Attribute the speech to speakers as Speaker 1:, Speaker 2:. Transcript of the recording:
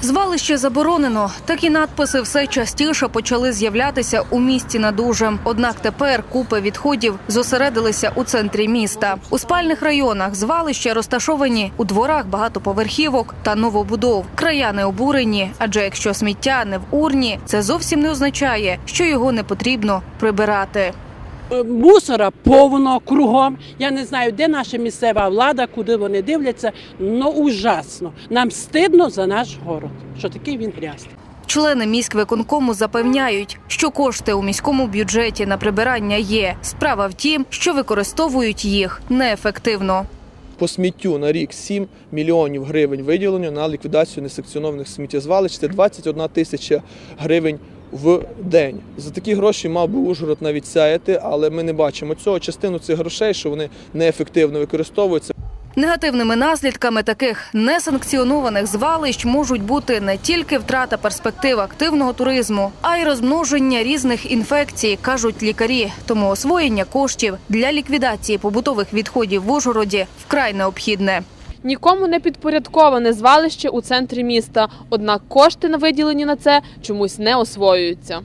Speaker 1: Звалище заборонено. Такі надписи все частіше почали з'являтися у місті над Ужем. Однак тепер купи відходів зосередилися у центрі міста. У спальних районах звалища розташовані у дворах багатоповерхівок та новобудов. Краяни обурені, адже якщо сміття не в урні, це зовсім не означає, що його не потрібно прибирати.
Speaker 2: Е, Мусора повно кругом. Я не знаю, де наша місцева влада, куди вони дивляться. Ну ужасно. Нам стидно за наш город, що такий він грязний.
Speaker 1: Члени міськвиконкому запевняють, що кошти у міському бюджеті на прибирання є. Справа в тім, що використовують їх неефективно.
Speaker 3: По сміттю на рік 7 мільйонів гривень виділено на ліквідацію несекціонованих сміттєзвалищ. Це 21 тисяча гривень в день. За такі гроші мав би Ужгород навіть сяяти, але ми не бачимо цього. Частину цих грошей, що вони неефективно використовуються.
Speaker 1: Негативними наслідками таких несанкціонованих звалищ можуть бути не тільки втрата перспектив активного туризму, а й розмноження різних інфекцій, кажуть лікарі. Тому освоєння коштів для ліквідації побутових відходів в Ужгороді вкрай необхідне.
Speaker 4: Нікому не підпорядковане звалище у центрі міста. Однак кошти на виділені на це чомусь не освоюються.